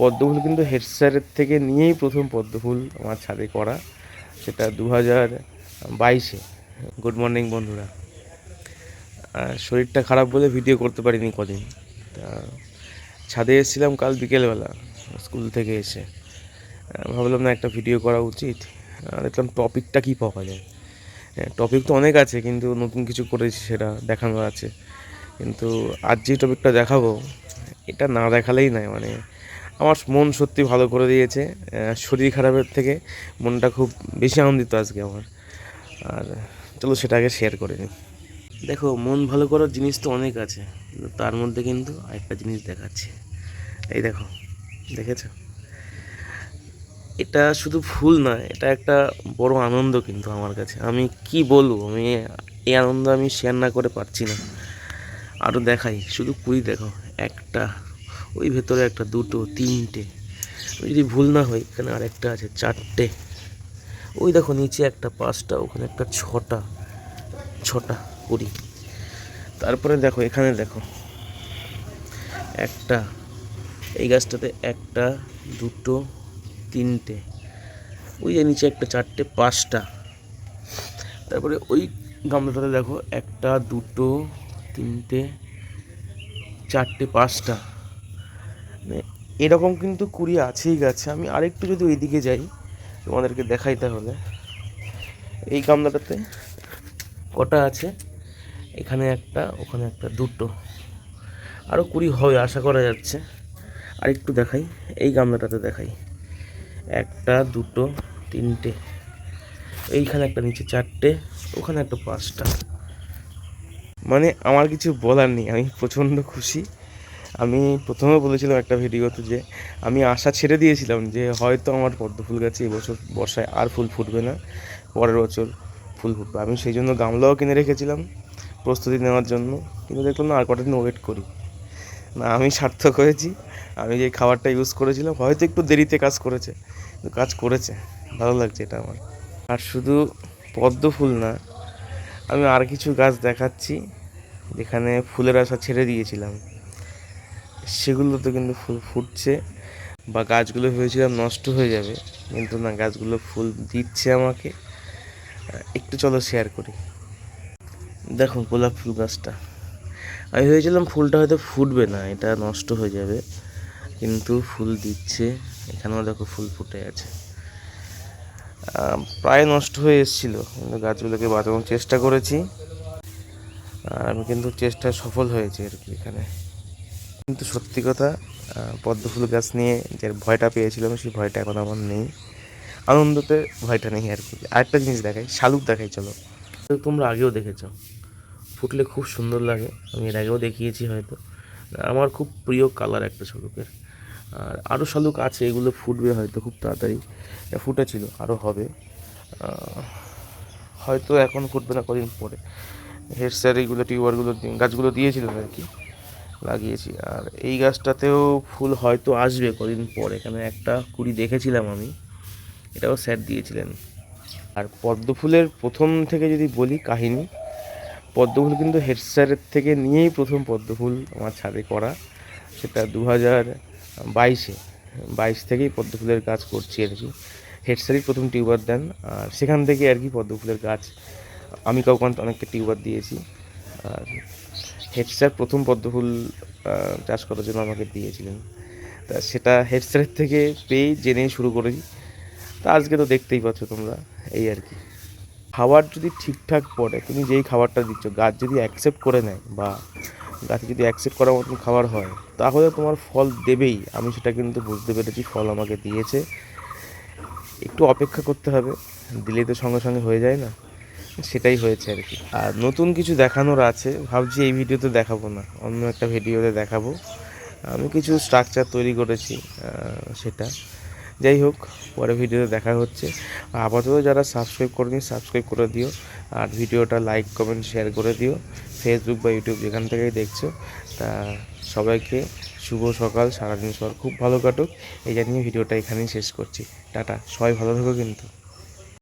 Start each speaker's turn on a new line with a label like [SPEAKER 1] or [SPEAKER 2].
[SPEAKER 1] পদ্মফুল কিন্তু হেড স্যারের থেকে নিয়েই প্রথম পদ্মফুল আমার ছাদে করা। সেটা দু হাজার বাইশে। গুড মর্নিং বন্ধুরা। শরীরটা খারাপ বলে ভিডিও করতে পারিনি কদিন। তা, ছাদে এসেছিলাম কাল বিকেলবেলা স্কুল থেকে এসে। ভাবলাম না একটা ভিডিও করা উচিত। দেখলাম টপিকটা কী পাওয়া যায়। টপিক তো অনেক আছে, কিন্তু নতুন কিছু করেছি সেটা দেখানো আছে। কিন্তু আজ যে টপিকটা দেখাবো, এটা না দেখালেই নয় মানে আমার মন সত্যি ভালো করে দিয়েছে শরীর খারাপের থেকে মনটা খুব বেশি আনন্দিত আজকে আমার। আর চলো সেটা আগে শেয়ার করে নিই। দেখো, মন ভালো করার জিনিস তো অনেক আছে তার মধ্যে কিন্তু আরেকটা জিনিস দেখাচ্ছে। এই দেখো, দেখেছ? এটা শুধু ফুল না, এটা একটা বড় আনন্দ কিন্তু আমার কাছে। আমি কি বলব? আমি এই আনন্দ আমি শেয়ার না করে পারছি না। আরও দেখাই, শুধু কুড়ি দেখো, একটা ওই ভেতরে একটা দুটো, তিনটে। যদি ভুল না হই, এখানে আরেকটা আছে, চারটে। ওই দেখো, নিচে একটা পাঁচটা, ওখানে একটা ছটা ছটা, কুড়ি। তারপরে দেখো, এখানে দেখো, একটা, এই গাছটাতে একটা, দুটো, তিনটে। ওই যে নিচে একটা, চারটে, পাঁচটা। তারপরে ওই গামলাটাতে দেখো, একটা, দুটো, তিনটে, চারটে, পাঁচটা। এরকম কিন্তু কুড়ি আছেই গাছে। আমি আরেকটু যদি ওইদিকে যাই, তোমাদেরকে দেখাই তাহলে। এই গামলাটাতে কটা আছে? এখানে একটা, ওখানে একটা, দুটো। আরও কুড়ি হবে আশা করা যাচ্ছে। আর একটু দেখাই, এই গামলাটাতে দেখাই। একটা, দুটো, তিনটে। এইখানে একটা, নিচে চারটে, ওখানে একটা পাঁচটা। মানে আমার কিছু বলার নেই, আমি প্রচণ্ড খুশি। আমি প্রথমে বলেছিলাম একটা ভিডিওতে যে, আমি আশা ছেড়ে দিয়েছিলাম যে, হয়তো আমার পদ্ম ফুল গাছে এবছর বর্ষায় আর ফুল ফুটবে না, পরের বছর ফুল ফুটবে। আমি সেই জন্য গামলাও কিনে রেখেছিলাম, প্রস্তুতি নেওয়ার জন্য। কিন্তু দেখলাম না, আর কটা দিন ওয়েট করি। না, আমি সার্থক হয়েছি। আমি যে খাবারটা ইউজ করেছিলাম, হয়তো একটু দেরিতে কাজ করেছে। কাজ করেছে। ভালো লাগছে এটা আমার। আর শুধু পদ্ম ফুল না, আমি আর কিছু গাছ দেখাচ্ছি, যেখানে ফুলের আশা ছেড়ে দিয়েছিলাম। সেগুলোতে কিন্তু ফুল ফুটছে বা গাছগুলো ভেবেছিলাম নষ্ট হয়ে যাবে, কিন্তু না, গাছগুলো ফুল দিচ্ছে আমাকে। একটু চলো শেয়ার করি। দেখো গোলাপ ফুল গাছটা। আমি ভেবেছিলাম ফুলটা হয়তো ফুটবে না, এটা নষ্ট হয়ে যাবে, কিন্তু ফুল দিচ্ছে, এখানেও দেখো ফুল ফুটে আছে। প্রায় নষ্ট হয়ে এসেছিল, কিন্তু গাছগুলোকে বাঁচানোর চেষ্টা করেছি। আর আমি কিন্তু চেষ্টায় সফল হয়েছি আর কি এখানে। কিন্তু সত্যি কথা আহ, পদ্ম ফুল গাছ নিয়ে যে ভয়টা পেয়েছিলাম সেই ভয়টা এখন আমার নেই। আনন্দতে ভয়টা নেই আর কি। আরেকটা জিনিস দেখাই শালুক দেখাই চলো। তোমরা আগেও দেখেছ। ফুটলে খুব সুন্দর লাগে। আমি এর আগেও দেখিয়েছি হয়তো। আমার খুব প্রিয় কালার একটা শালুকের। আর আরও শালুক আছে এগুলো ফুটবে হয়তো খুব তাড়াতাড়ি। ফুটেছিল আরও হবে। হয়তো এখন ফুটবে না কদিন পরে। হেড স্যার এইগুলো টিউবারগুলো গাছগুলো দিয়েছিলেন আর কি। লাগিয়েছি। আর এই গাছটাতেও ফুল হয়তো আসবে কদিন পরে। এখানে একটা কুড়ি দেখেছিলাম আমি। এটাও স্যার দিয়েছিলেন। আর পদ্ম ফুলের প্রথম থেকে যদি বলি কাহিনী, পদ্ম ফুল কিন্তু হেড স্যারের থেকে নিয়েই প্রথম পদ্ম ফুল আমার ছাদে করা। সেটা দু হাজার বাইশে, বাইশ থেকেই পদ্ম ফুলের গাছ করছি আর কি। হেড স্যারই প্রথম টিউবার দেন। আর সেখান থেকে আর কি পদ্ম ফুলের গাছ, আমি কাউকে অনেকটা টিউবার দিয়েছি। আর হেড স্যার প্রথম পদ্মফুল চাষ করার জন্য আমাকে দিয়েছিলেন। তা সেটা হেড স্যারের থেকে পেয়েই জেনে শুরু করেছি তা আজকে তো দেখতেই পাচ্ছ তোমরা, এই আর কি। খাবার যদি ঠিকঠাক পড়ে, তুমি যেই খাবারটা দিচ্ছ, গাছ যদি অ্যাকসেপ্ট করে নেয় বা গাছে যদি অ্যাকসেপ্ট করার মতন খাবার হয়, তাহলে তোমার ফল দেবেই। আমি সেটা কিন্তু বুঝতে পেরেছি, ফল আমাকে দিয়েছে। একটু অপেক্ষা করতে হবে দিলেই তো সঙ্গে সঙ্গে হয়ে যায় না। সেটাই হয়েছে আর কি। আর নতুন কিছু দেখানোর আছে। ভাবছি এই ভিডিওতে দেখাবো না। অন্য একটা ভিডিওতে দেখাবো। আমি কিছু স্ট্রাকচার তৈরি করেছি সেটা। যাই হোক, পরে ভিডিওতে দেখা হচ্ছে। আপাতত যারা সাবস্ক্রাইব করেনি সাবস্ক্রাইব করে দিও। আর ভিডিওটা লাইক কমেন্ট শেয়ার করে দিও। ফেসবুক বা ইউটিউব যেখান থেকেই দেখছ, তা সবাইকে শুভ সকাল। সারাদিন সবার খুব ভালো কাটুক। এই জানিয়ে ভিডিওটা এখানেই শেষ করছি। টাটা। সবাই ভালো থাকো কিন্তু।